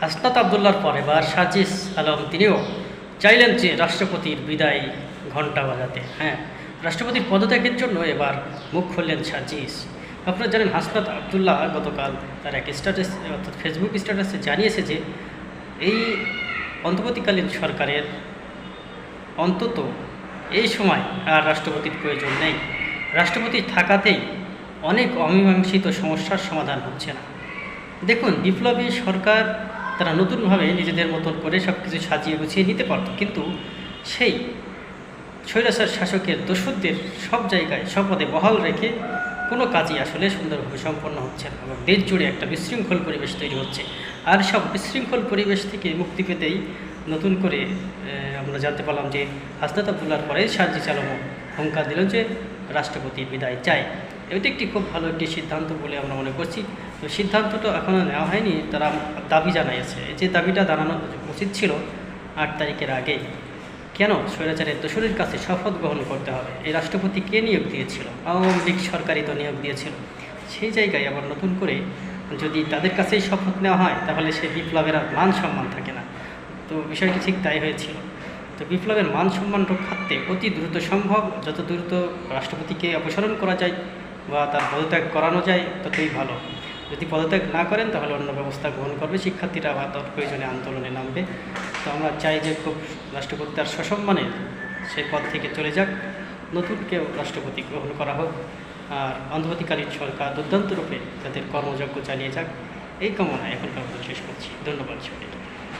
হাসনাত আবদুল্লার পর এবার সাজিস আলম, তিনিও চাইলেন যে রাষ্ট্রপতির বিদায় ঘণ্টা বাজাতে। হ্যাঁ রাষ্ট্রপতির পদত্যাগের জন্য এবার মুখ খুললেন সাজিস। আপনারা জানেন হাসনাত আবদুল্লাহ গতকাল তার এক স্ট্যাটাস অর্থাৎ ফেসবুক স্ট্যাটাসে জানিয়েছে যে এই অন্তর্বর্তীকালীন সরকারের অন্তত এই সময় আর রাষ্ট্রপতির প্রয়োজন নেই। রাষ্ট্রপতি থাকাতেই অনেক অমীমাংসিত সমস্যার সমাধান হচ্ছে না। দেখুন, বিপ্লবী সরকার তারা নতুনভাবে নিজেদের মতন করে সব কিছু সাজিয়ে গুছিয়ে নিতে পারত। কিন্তু সেই স্বৈরাচার শাসকের দস্যুদের সব জায়গায়, সব পদে বহাল রেখে কোনো কাজই আসলে সুন্দরভাবে সম্পন্ন হচ্ছে না এবং দেশ জুড়ে একটা বিশৃঙ্খল পরিবেশ তৈরি হচ্ছে। আর সব বিশৃঙ্খল পরিবেশ থেকে মুক্তি পেতেই নতুন করে আমরা জানতে পারলাম যে হাসনাত আবদুল্লার পরে সাজি চালমও হুঙ্কার দিল যে রাষ্ট্রপতি বিদায় চায়। এটা একটি খুব ভালো একটি সিদ্ধান্ত বলে আমরা মনে করছি। তো সিদ্ধান্তটা এখনও নেওয়া হয়নি, তারা দাবি জানাইছে যে দাবিটা জানানো উচিত ছিল আট তারিখের আগে। কেন? স্বৈরাচারের দোষরের কাছে শপথ গ্রহণ করতে হবে। এই রাষ্ট্রপতি কে নিয়োগ দিয়েছিল? আওয়ামী লীগ সরকারই তো নিয়োগ দিয়েছিল। সেই জায়গায় আবার নতুন করে যদি তাদের কাছেই শপথ নেওয়া হয়, তাহলে সে বিপ্লবের আর মান সম্মান থাকে না। তো বিষয়টি ঠিক তাই হয়েছিল। তো বিপ্লবের মান সম্মান রক্ষার্থে অতি দ্রুত সম্ভব, যত দ্রুত রাষ্ট্রপতিকে অপসারণ করা যায় বা তার পদত্যাগ করানো যায়, ততই ভালো। যদি পদত্যাগ না করেন, তাহলে অন্য ব্যবস্থা গ্রহণ করবে। শিক্ষার্থীরা আবার তার প্রয়োজনে আন্দোলনে নামবে। তো আমরা চাই যে খুব রাষ্ট্রপতি তার সসম্মানে সেই পদ থেকে চলে যাক। নতুন কেউ রাষ্ট্রপতি গ্রহণ করা হোক। আর অন্তর্বর্তীকালীন সরকার দুর্দান্ত রূপে তাদের কর্মযজ্ঞ চালিয়ে যাক। এই কামনায় এখনকার মতো শেষ করছি। ধন্যবাদ সবাইকে।